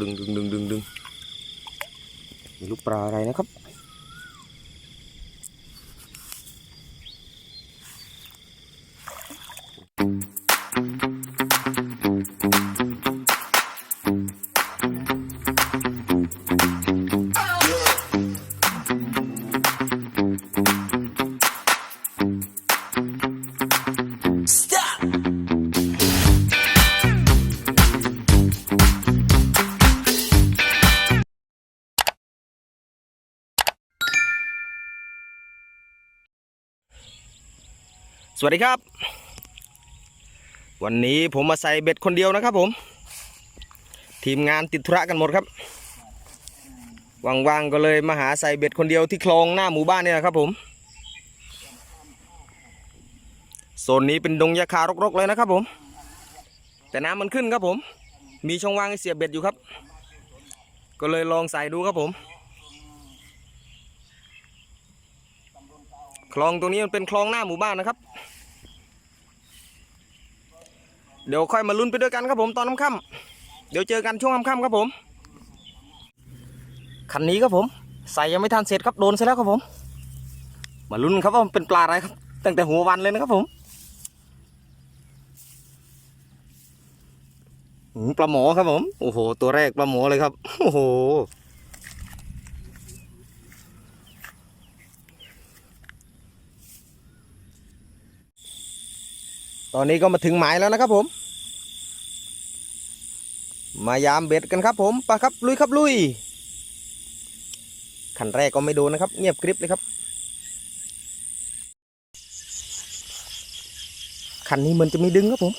ดึงดึงดึงดึงดึงมีลูกปลาอะไรนะครับ สวัสดีครับ วันนี้ผมมาใส่เบ็ดคนเดียวนะครับผม ทีมงานติดธุระกันหมดครับว่างๆก็เลยมาหาใส่เบ็ดคนเดียวที่คลองหน้าหมู่บ้านเนี่ยนะครับผมโซนนี้เป็นดงยาคารกๆเลยนะครับผม แต่น้ำมันขึ้นครับผม มีช่องว่างให้เสียบเบ็ดอยู่ครับ ก็เลยลองใส่ดูครับผม คลองตรงนี้มันเป็นคลองหน้าหมู่บ้านนะครับ เดี๋ยวค่อยมาลุ้นไปด้วยกันครับผมตอนค่ำๆเดี๋ยวเจอกันช่วงค่ำๆครับผมคันนี้ครับผม ใส่ยังไม่ทันเสร็จครับโดนซะแล้วครับผม มาลุ้นครับว่ามันเป็นปลาอะไรครับ ตั้งแต่หัววันเลยนะครับผมหืมปลาหมอครับผม โอ้โห ตัวแรกปลาหมอเลยครับ โอ้โห ตอนนี้ก็มาถึงหมายแล้วนะครับผม มายามเบ็ดกันครับผมไปครับลุยครับลุยขันแรกก็ไม่โดนนะครับ เงียบกริบเลยครับขันนี้มันจะไม่ดึงครับผม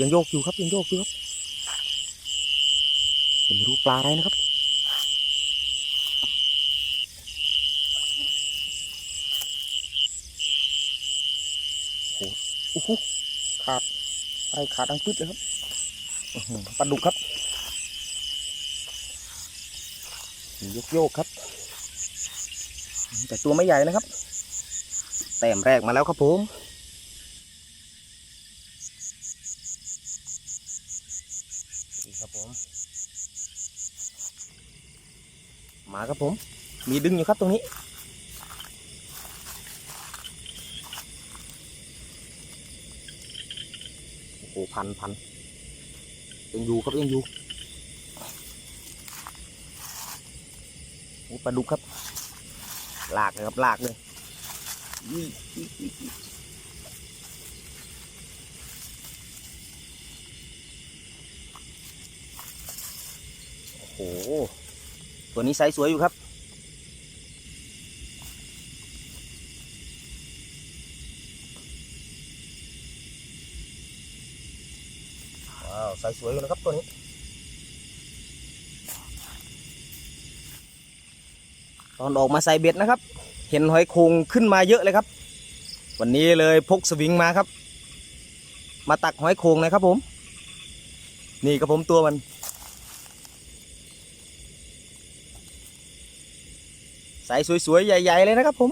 ยังโยกอยู่ครับยังโยกอยู่ครับไม่รู้ปลาอะไรนะครับ โอ้โหขาดไรขาดดังปึ๊ดเลยครับปลาดุกครับยกโยกครับ แต่ตัวไม่ใหญ่นะครับ แต้มแรกมาแล้วครับผมนี่ครับผม มาครับผม มีดึงอยู่ครับตรงนี้ โอ้พันพันยังอยู่ครับยังอยู่ปลาดุกครับ ลากเลยครับลากเลยโอ้โห ตัวนี้ไซส์สวยอยู่ครับ ว้าวไซ สวยอยู่นะครับตัวนี้ตอนออกมาใส่เบ็ดนะครับ เห็นหอยโขงขึ้นมาเยอะเลยครับ วันนี้เลยพกสวิงมาครับ มาตักหอยโขงนะครับผม นี่ครับผมตัวมันใส่สวยๆ ใหญ่ ๆ เลยนะครับผม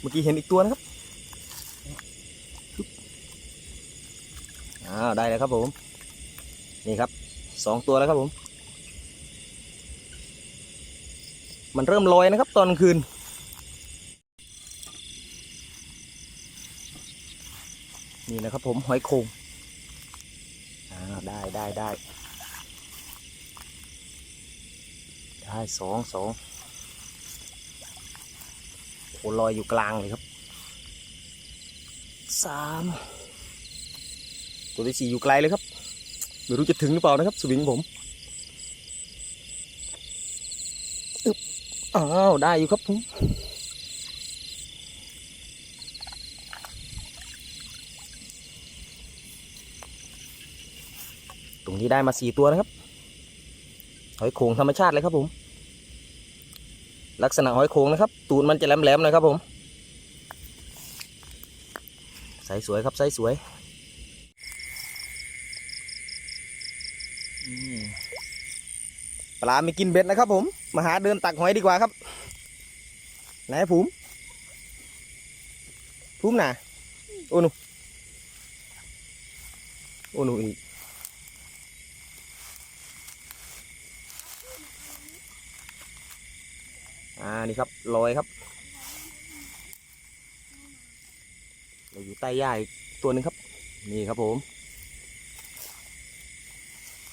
เมื่อกี้เห็นอีกตัวนะครับ อ้าว ได้เลยครับผม นี่ครับสองตัวแล้วครับผม มันเริ่มลอยนะครับตอนคืน นี่นะครับผมหอยโขงอ้าได้ได้ได้ได้สองสองโอ้ลอยอยู่กลางเลยครับสามตัวที่สี่อยู่ไกลเลยครับ ไม่รู้จะถึงหรือเปล่านะครับ สวิงผมอึบอ้าวได้อยู่ครับผมตรงนี้ได้มาสี่ตัวนะครับ หอยโขงธรรมชาติเลยครับผม ลักษณะหอยโขงนะครับ ตูดมันจะแหลมๆหน่อยครับผม ใสสวยครับใสสวย ลาไม่กินเบ็ดนะครับผม มาหาเดินตักหอยดีกว่าครับ ไหนภูมิภูมิน่ะโอ้หนูโอ้หนูอีกอ่านี่ครับลอยครับ เราอยู่ใต้หญ้าอีกตัวหนึ่งครับ นี่ครับผม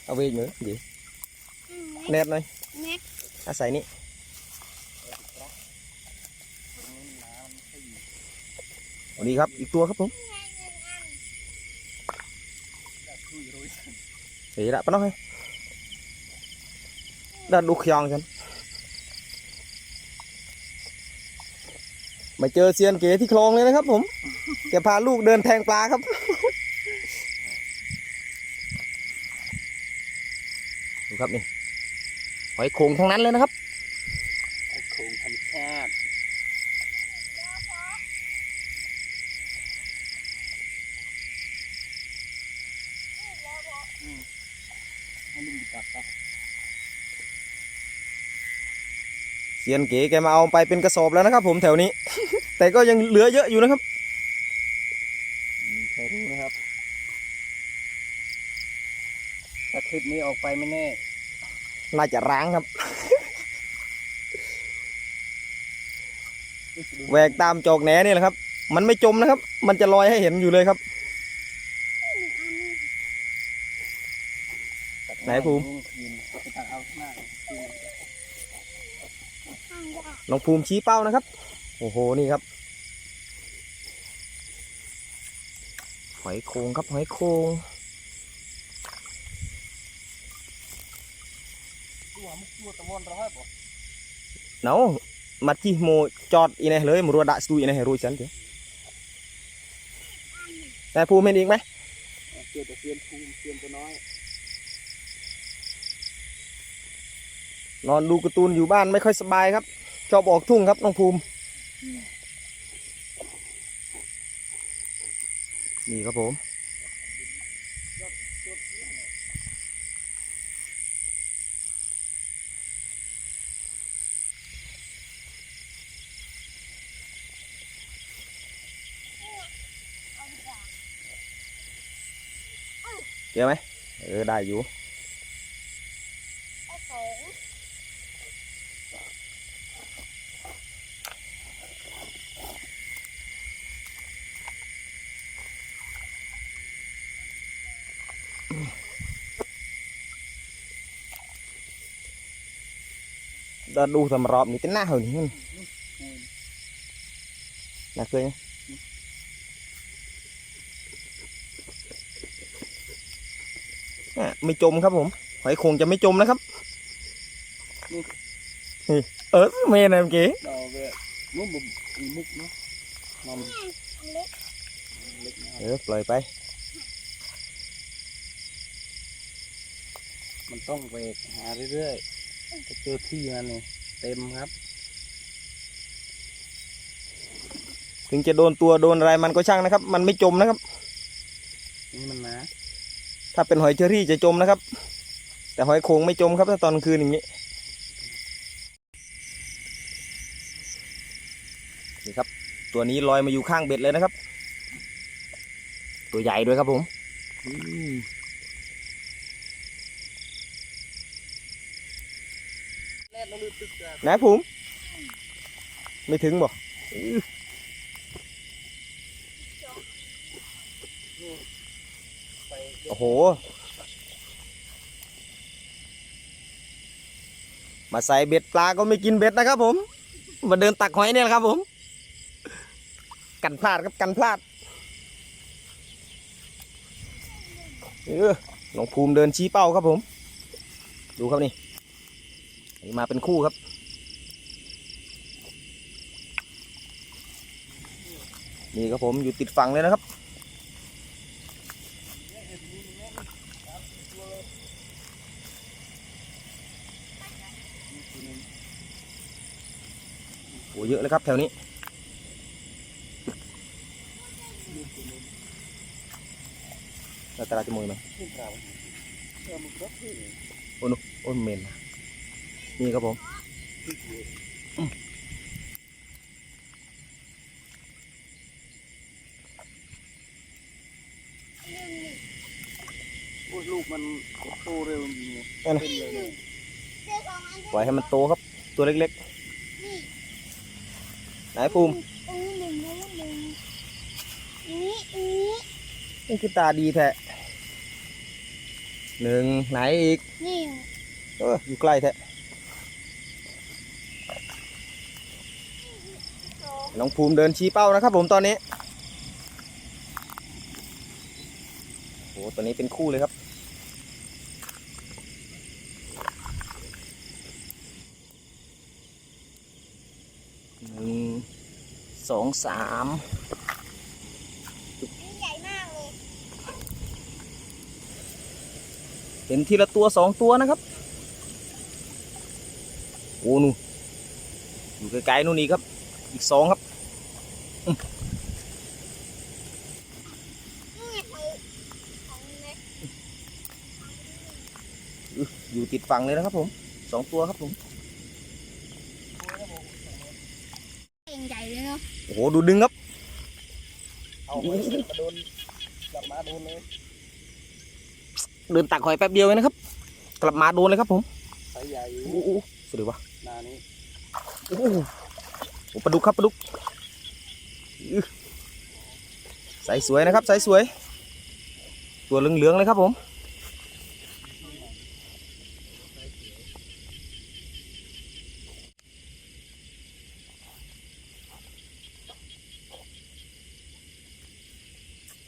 เอาไปอีกหนึ่งดี แนบหน่อยแม็กอาศัยนี่อันนี้ครับ อีกตัวครับผมเสียละปะน้อยดันดูขยองฉันมาเจอเซียนเก๋ที่คลองเลยนะครับ ผมแกพาลูกเดินแทงปลาครับดูครับนี่ หอยโขงทั้งนั้นเลยนะครับไอ้โครงธรรมชาติให้ลุงตัดไปเซียนเก๋แกมาเอาไปเป็นกระสอบแล้วนะครับ ผมแถวนี้ แต่ก็ยังเหลือเยอะอยู่นะครับมีใครรู้นะครับถ้าคลิปนี้ออกไปไม่แน่ น่าจะร้างครับ แหวกตามจอกแหนนี่แหละครับ มันไม่จมนะครับ มันจะลอยให้เห็นอยู่เลยครับ ไหนภูมิลุงยืนไปตัดเอาข้างหน้าภูมิชี้เป้านะครับ โอ้โห นี่ครับ หอยโขงครับ หอยโขง ตัวมุกตัวตะวันร้อยบ่เนามาที่โมจอดอีนี่เลยมรัวดะสตูอีนี่ให้รู้ฉันเถอะแต่ภูมิเห็นอีกไหมเกี่ยวแต่เซียนภูมิเซียนตัวน้อยนอนดูกร์ตูนอยู่บ้านไม่ค่อยสบายครับชอบออกทุ่งครับน้องภูมินี่ครับผม เจอไหมเออได้อยู่ไอ้สอง đã đủ thầm rọp ní tên na hờ ní na cười nhá อะ ไม่จมครับผมหอยโขงจะไม่จมนะครับนี่เออเมนอะไรเมื่อกี้ดอกเลยมุกบุมีมุกเนาะมันอันเล็กเล็กนะเออปล่อยไป มันต้องเวกหาเรื่อยๆจะเจอที่มันนี่เต็มครับ ถึงจะโดนตัวโดนอะไรมันก็ช่างนะครับ มันไม่จมนะครับ นี่มันนะ ถ้าเป็นหอยเชอรี่จะจมนะครับ แต่หอยโขงไม่จมครับถ้าตอนกลางคืนอย่างนี้นี่ครับ ตัวนี้ลอยมาอยู่ข้างเบ็ดเลยนะครับ ตัวใหญ่ด้วยครับผมแรกเราลืมตึกจ้ะนะผมไม่ถึงบ่ ไป โอ้โห มาใส่เบ็ดปลาก็ไม่กินเบ็ดนะครับผม มาเดินตักหอยเนี่ยครับผม กันพลาดครับกันพลาด เออน้องภูมิเดินชี้เป้าครับผม ดูครับนี่นี่มาเป็นคู่ครับ นี่ครับผมอยู่ติดฝั่งเลยนะครับ โอ้เยอะเลยครับแถวนี้ เราตลาดจะมวยไหมขึ้นเราเออมันก็ขึ้นโอ้ยเมนนะนี่ครับผมโอ้ยลูกมันโตเร็วจริงๆเลยนั่นนะเต็มเลยเนี่ยเจอสองอันปล่อยให้มันโตครับ ตัวเล็กนี่ ไหนภูมินี้หนึ่งตรงนี้หนึ่งนี้นี้นี่คือตาดีแท้หนึ่งไหนอีกนี่เอออยู่ใกล้แท้สองน้องภูมิเดินชี้เป้านะครับผมตอนนี้โอ้ตัวนี้เป็นคู่เลยครับหนึ่ง สองสามนี่ใหญ่มากเลยเห็นทีละตัวสองตัวนะครับ โอ้นู่นอยู่ไกลๆนู่นนี่ครับ อีกสองครับนี่ไงเขาของเล็กอยู่ติดฝั่งเลยนะครับผมสองตัวครับผม เองใหญ่เลยเนาะ โอ้โหดูดึงครับเอาไปโดนกลับมาโดนเลยเดินตักหอยแป๊บเดียวเองนะครับ กลับมาโดนเลยครับผมไซส์ใหญ่อยู่โอ้โหสุดเลยวะหนานี้โอ้โหโอ้ปลาดุกครับปลาดุกอื้อใสสวยนะครับใสสวย ตัวเหลืองๆเลยครับผม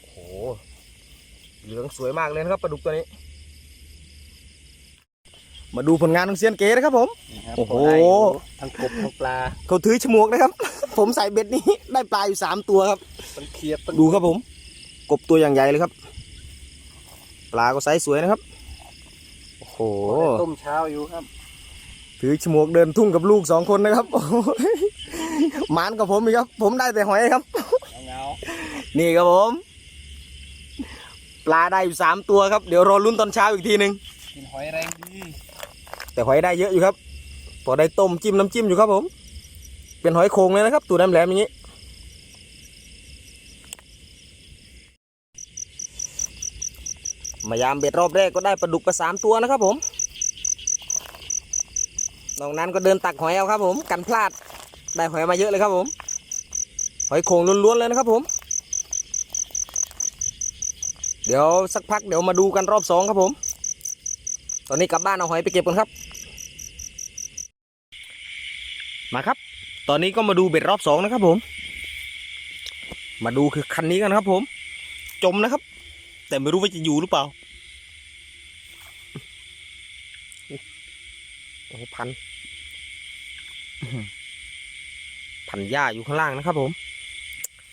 โอ้โห เหลือง สวยมากเลยนะครับปลาดุกตัวนี้ มาดูผลงานของเซียนเก๋นะครับผมนี่ครับโอ้โหพได้ยู่ทั้งกบทั้งปลาเขาถือฉมวกนะครับ ผมใส่เบ็ดนี้ได้ปลาอยู่สามตัวครับมันเคลียบมันดูครับผม กบตัวอย่างใหญ่เลยครับ ปลาก็ไซส์สวยนะครับโอ้โหพอได้ต้มเช้าอยู่ครับ ถือฉมวกเดินทุ่งกับลูกสองคนนะครับโอ้โหหมานกับผมอีกครับ ผมได้แต่หอยครับเงานี่ครับผม ปลาได้อยู่สามตัวครับ เดี๋ยวรอลุ้นตอนเช้าอีกทีหนึ่งๆกินหอยแรงดีแต่หอยได้เยอะอยู่ครับ พอได้ต้มจิ้มน้ำจิ้มอยู่ครับผม เป็นหอยโขงเลยนะครับตัวน้ำแหลมอย่างนี้ มายามเบ็ดรอบแรกก็ได้ปลาดุกไปสามตัวนะครับผมนอกนั้นก็เดินตักหอยเอาครับผม กันพลาด ได้หอยมาเยอะเลยครับผม หอยโขงล้วนๆเลยนะครับผม เดี๋ยวสักพักเดี๋ยวมาดูกันรอบสองครับผม ตอนนี้กลับบ้านเอาหอยไปเก็บกันครับ มาครับ ตอนนี้ก็มาดูเบ็ดรอบสองนะครับผม มาดูคือคันนี้กันครับผม จมนะครับ แต่ไม่รู้ว่าจะอยู่หรือเปล่าโอ้พันพันหญ้าอยู่ข้างล่างนะครับผม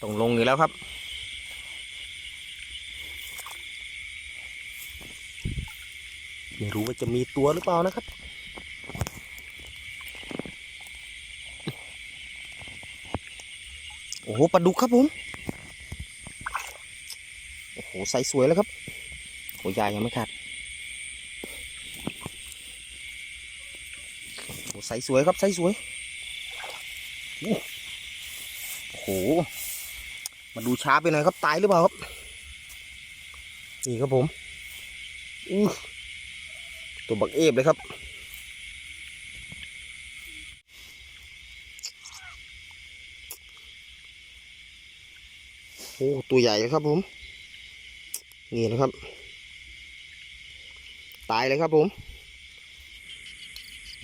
ต้องลงอยู่แล้วครับ ไม่รู้ว่าจะมีตัวหรือเปล่านะครับ โอ้โหปลาดุกครับผม โอ้โหไซส์สวยแล้วครับโอ้ยายยังไม่ขาดโอ้โหไซส์สวยครับไซส์สวย โอ้โห มาดูช้าไปหน่อยครับ ตายหรือเปล่าครับ นี่ครับผม อู้ ตัวบักเอฟเลยครับ โอ้ ตัวใหญ่เลยครับผม นี่นะครับ ตายเลยครับผม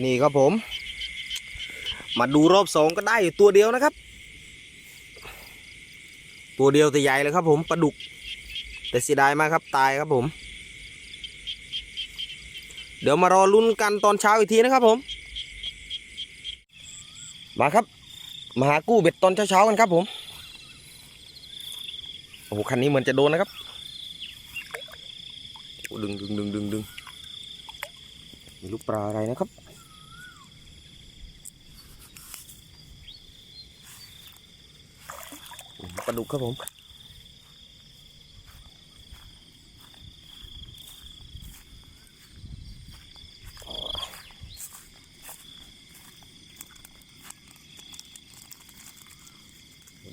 นี่ครับผม มาดูรอบสองก็ได้อยู่ตัวเดียวนะครับ ตัวเดียวแต่ใหญ่เลยครับผมปลาดุก แต่เสียดายมากครับตายครับผม เดี๋ยวมารอลุ้นกันตอนเช้าอีกทีนะครับผม มาครับ มาหากู้เบ็ดตอนเช้าๆกันครับผม โอ้โหคันนี้เหมือนจะโดนนะครับดึงดึงดึงดึงดึงมีลูกปลาอะไรนะครับ ปลาดุกครับผม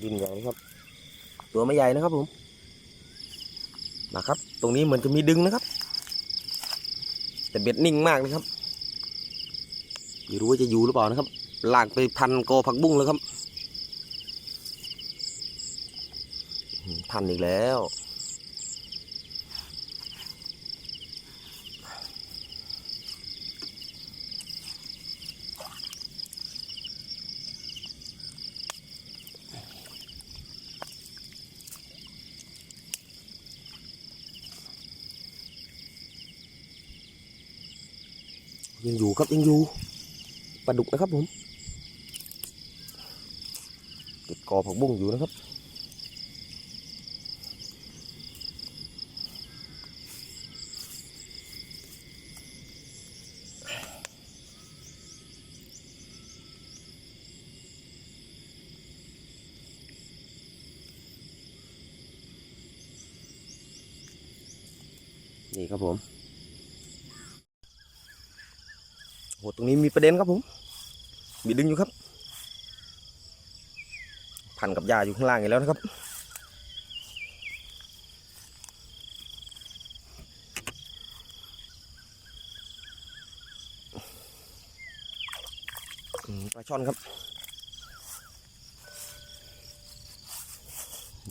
ดินอย่นี้ครับ ตัวไม่ใหญ่นะครับผมนะครับ ตรงนี้เหมือนจะมีดึงนะครับ แต่เบ็ดนิ่งมากนะครับไม่รู้ว่าจะอยู่หรือเปล่านะครับ ลากไปพันโกผักบุ้งแล้วครับ พันอีกแล้ว ยังอยู่ครับยังอยู่ปลาดุกนะครับผมติดกอผักบุ้งอยู่นะครับ นี่ครับผม โหตรงนี้มีประเด็นครับผม มีดึงอยู่ครับ พันกับยาอยู่ข้างล่างอีกแล้วนะครับ ปลาช่อนครับ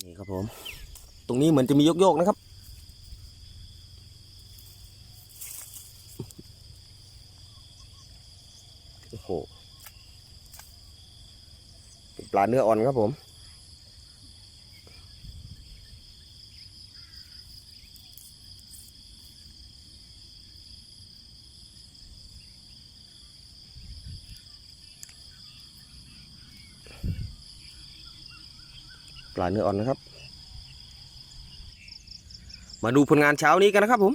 นี่ครับผม ตรงนี้เหมือนจะมีโยกๆนะครับ โอ้โหเปลาเนื้ออ่อนครับผม ปลาเนื้ออ่อนนะครับ มาดูผลงานเช้านี้กันนะครับผม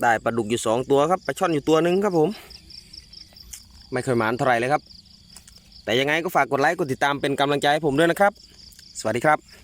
ได้ปลาดุกอยู่สองตัวครับปลาช่อนอยู่ตัวหนึ่งครับผมไม่เคยหมานเท่าไหร่เลยครับ แต่ยังไงก็ฝากกดไลค์กดติดตามเป็นกำลังใจให้ผมด้วยนะครับ สวัสดีครับ